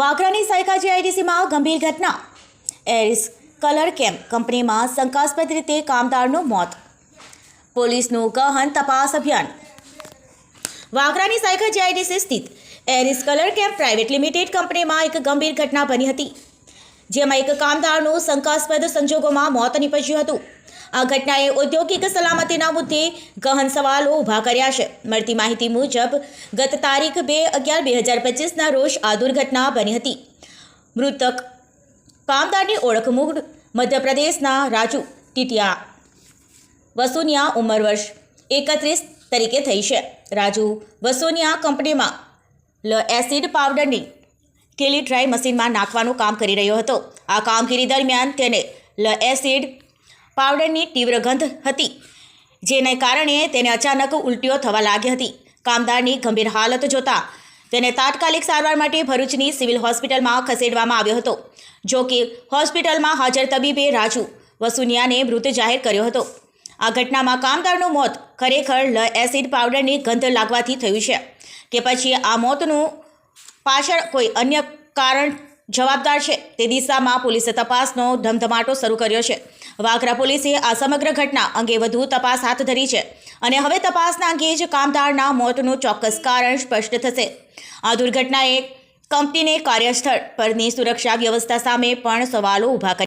વાગરાની સાયકા જીઆઈડીસીમાં ગંભીર ઘટના. એરિસ colour camp કંપનીમાં શંકાસ્પદ રીતે કામદારનું મોત. પોલીસનું ગહન તપાસ અભિયાન. વાગરાની સાયકા જીઆઈડીસી સ્થિત એરિસ કલર કેમ્પ પ્રાઇવેટ લિમિટેડ કંપનીમાં એક ગંભીર ઘટના બની હતી. જેમાં એક કામદારનું શંકાસ્પદ સંજોગોમાં મોત નીપજ્યું હતું. આ ઘટનાએ ઔદ્યોગિક સલામતીના મુદ્દે ગહન સવાલો ઊભા કર્યા છે. મળતી માહિતી મુજબ, ગત તારીખ બે અગિયાર બે હજાર પચીસના રોજ આ દુર્ઘટના બની હતી. મૃતક કામદારની ઓળખ મૂળ મધ્યપ્રદેશના રાજુ ટીટિયા વસુનિયા ઉંમર વર્ષ એકત્રીસ તરીકે થઈ છે. રાજુ વસુનિયા કંપનીમાં લ એસિડ પાવડરની કેલી ડ્રાય મશીનમાં નાખવાનું કામ કરી રહ્યો હતો. આ કામગીરી દરમિયાન તેને લ એસિડ પાવડરની તીવ્ર ગંધ હતી, જેને કારણે તેને અચાનક ઉલટીઓ થવા લાગી હતી. કામદારની ગંભીર હાલત જોતા તેને તાત્કાલિક સારવાર માટે ભરૂચની સિવિલ હોસ્પિટલમાં ખસેડવામાં આવ્યો હતો, જો કે હોસ્પિટલમાં હાજર તબીબે રાજુ વસુનિયાને મૃત જાહેર કર્યો હતો. આ ઘટનામાં કામદારનું મોત ખરેખર લ એસિડ પાવડરની ગંધ લાગવાથી થયું છે, કે પછી આ મોતનું પાછળ કોઈ અન્ય કારણ જવાબદાર છે. તે દિશામાં પોલીસે તપાસનો ધમધમાટો શરૂ કર્યો છે. વાગરા પોલીસે આ સમગ્ર ઘટના અંગે વધુ તપાસ હાથ ધરી છે અને હવે તપાસના અંગે જ કામદારના મોતનું ચોક્કસ કારણ સ્પષ્ટ થશે. આ દુર્ઘટનાએ કંપનીને કાર્યસ્થળ પરની સુરક્ષા વ્યવસ્થા સામે પણ સવાલો ઊભા કર્યા